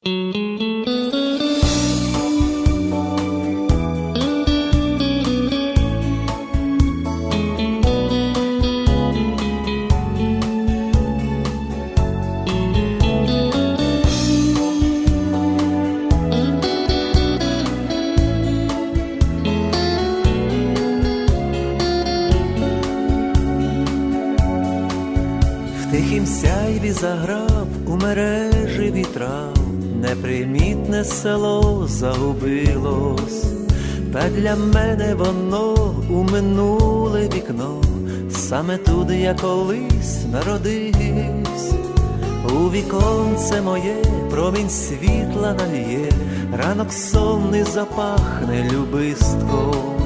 В тихім сяйві заграв у мережі вітрав, непримітне село загубилось, та для мене воно у минуле вікно, саме туди я колись народився. У віконце моє промінь світла нальє, ранок сонний запахне любистком.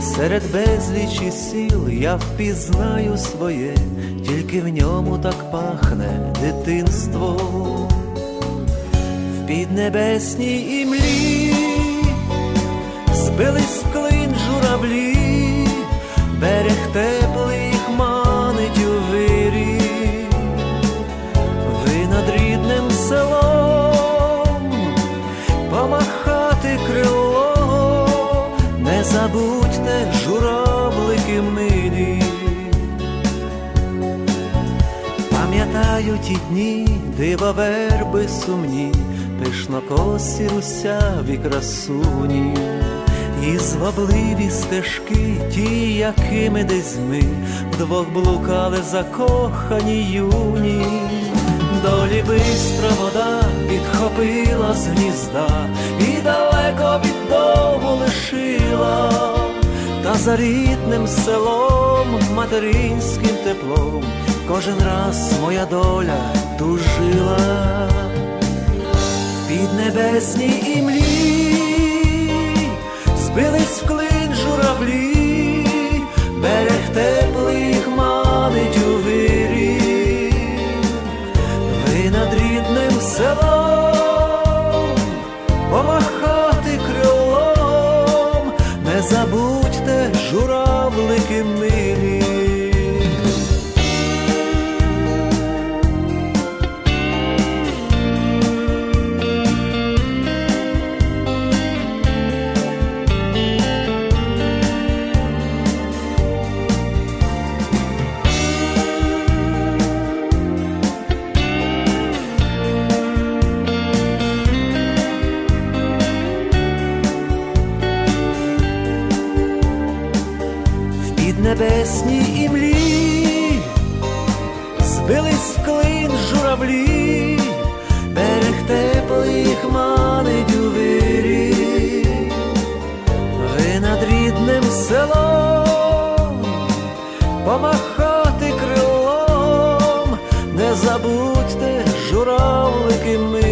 Серед безлічі сіл я впізнаю своє, тільки в ньому так пахне дитинство. В піднебесній імлі збились в клин журавлі, берег теплий їх манить у вирі. Ви над рідним селом. Помахати крило, не забудьте журавлики милі. Пам'ятаю ті дні, дива верби сумні, пишнокосі русяві красуні, і звабливі стежки, ті, якими десь ми вдвох блукали закохані юні. Долі бистра вода підхопила з гнізда і далеко від дому лишила, та за рідним селом, материнським теплом, кожен раз моя доля тужила в піднебесній імлі, збились в клин журавлі, берег теплий їх манить у вирі. Ви над рідним селом помахати крилом, не забудьте журавлики милі. небесній імлі, збились в клин журавлі, берег теплих манить у вирі, ви над рідним селом, помахати крилом, не забудьте журавлики ми.